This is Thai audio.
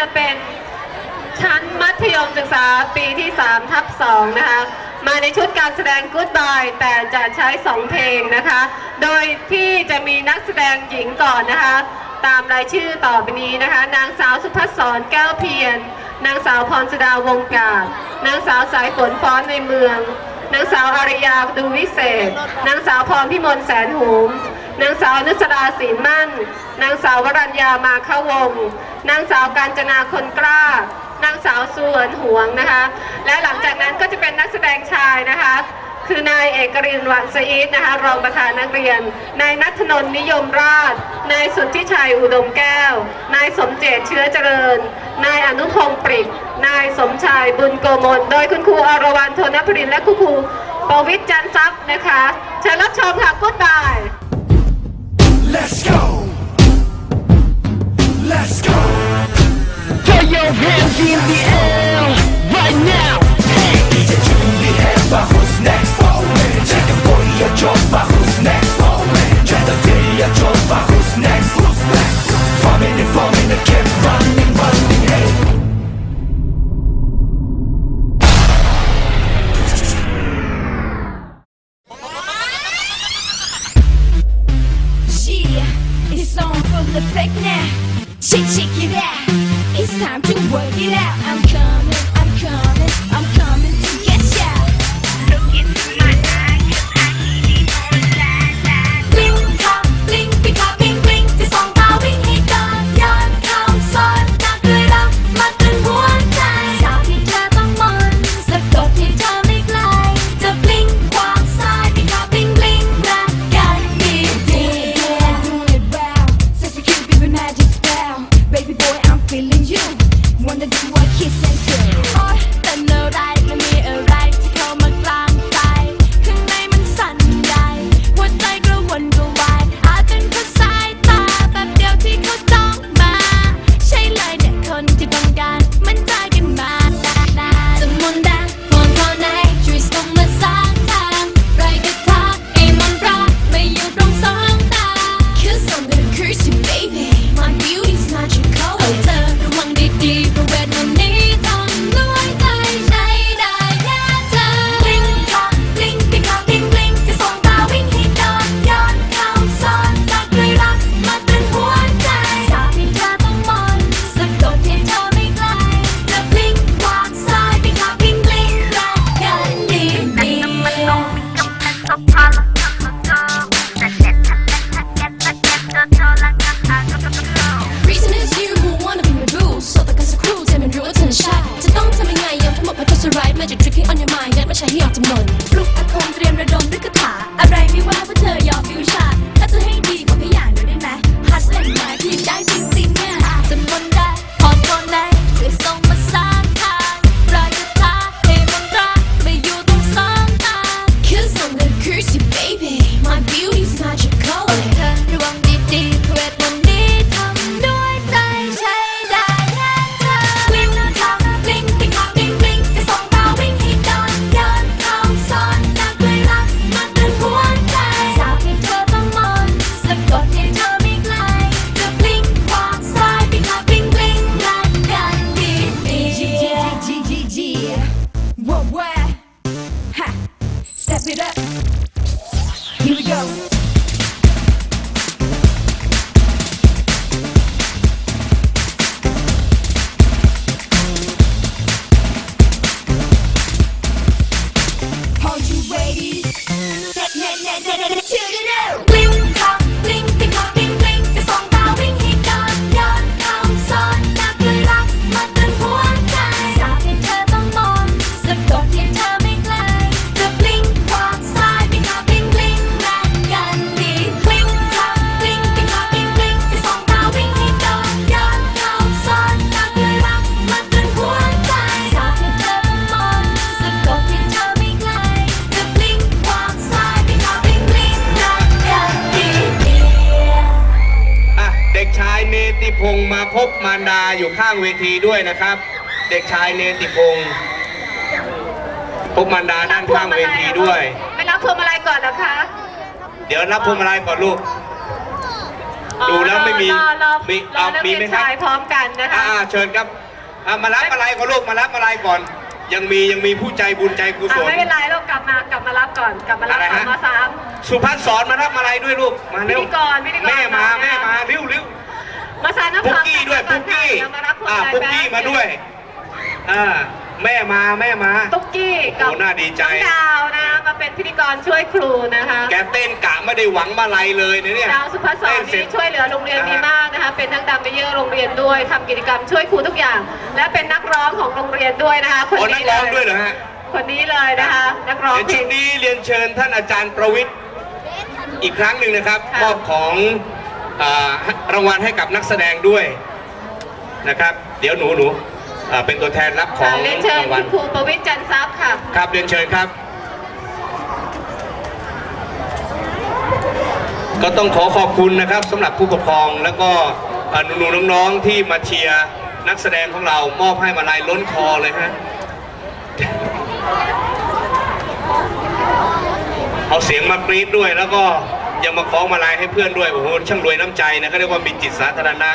จะเป็นชั้นมัธยมศึกษาปีที่3ทับ2นะคะ มาในชุดการแสดง Goodbye แต่จะใช้ 2 เพลงนะคะ โดยที่จะมีนักแสดงหญิงก่อนนะคะ ตามรายชื่อต่อไปนี้นะคะ นางสาวสุภัสสรแก้วเพียรนางสาวพรสดาวงการนางสาวสายฝนฟ้อนในเมือง นางสาวอาริยาดูวิเศษ นางสาวพรพิมลแสนหูม นางสาวนุสราศีมั่น นางสาววรัญญามาเข้าวง นางสาวการจนาคนกล้า นางสาวสวนห่วงนะคะ และหลังจากนั้นก็จะเป็นนักแสดงชายนะคะ คือนายเอกรินวังสอีดนะคะรองประธานนักเรียน นายนัทนนนิยมราช นายสุทธิชัยอุดมแก้ว นายสมเจตเชื้อเจริญ นายอนุพงศ์ปริก นายสมชายบุญโกมล โดยคุณครูอรวรรณโทนพรินและคุณครูปวิทจันทรัพย์นะคะเชิญรับชมค่ะกุ๊ดบาย Let's go! Let's go! Throw your hands in the air right now! Hey! 이제 준비해봐, who's next? Forward! 지금 보여줘봐, Two. เนติพงศ์มาพบมารดาอยู่ข้างเวทีด้วยนะครับ เด็กชายเนติพงศ์พบมารดาด้านข้างเวทีด้วย ไปรับพวงมาลัยก่อนนะคะ เดี๋ยวรับพวงมาลัยก่อนลูก ดูแล้วไม่มีมีเอามีไหมครับพร้อมกันนะคะเชิญครับมารับอะไรก่อนลูกมารับอะไรก่อน ยังมียังมีผู้ใจบุญใจกุศลไม่เป็นไรเรากลับมากลับมารับก่อนกลับมารับอนมาสามสุพัฒน์สอนมารับอะไรด้วยลูกมาเร็วแม่มาแม่มาเร็วเร็ มาสามน้ำปุ๊กพร้อมกี้ด้วยนปุ๊กกี้เดี๋ยวมารับพวอ่าใจปุ๊กกี้แป๊บมาด้วยอ่าแม่มาแม่มา ตุ๊กกี้กับโอ้น่าดีใจ น้องดาวนะมาเป็นพิธีกรช่วยครูนะคะ แกเต้นกะไม่ได้หวังมาลัยเลยนะเนี่ยดาวสุภัสสรเต้นเสร็นี่จช่วยเหลือโรงเรียนดีมากนะคะ เป็นทั้งดัมเบลเยอร์โรงเรียนด้วยทำกิจกรรมช่วยครูทุกอย่าง และเป็นนักร้องของโรงเรียนด้วยนะคะ คนอ๋อนันี้กเลร้องยด้วยเหรอฮะคนนี้เลยนะคะ นักร้องเดี๋ยวเพลชุดงนี้เรียนเชิญท่านอาจารย์ประวิทย์อีกครั้งหนึ่งนะครับค่ะ มอบของอา รางวัลให้กับนักแสดงด้วยนะครับ เดี๋ยวหนูหนูอ่าเป็นตัวแทนรับของเรียนเชิญรางวัคุลณครูประวิทย์จันทร์ทรัพย์ค่ะครับเรียนเชิญครับ ก็ต้องขอขอบคุณนะครับสำหรับผู้ปกครองแล้วก็อ่าหนูๆน้องๆที่มาเชียร์นักแสดงของเรามอบให้มาลายล้นคอเลยฮะเอาเสียงมากรี๊ดด้วยแล้วก็ ยังมาคล้องมาลายให้เพื่อนด้วยโอ้โหช่างรวยน้ำใจนะก็เรียกว่ามีจิตสาธารณะ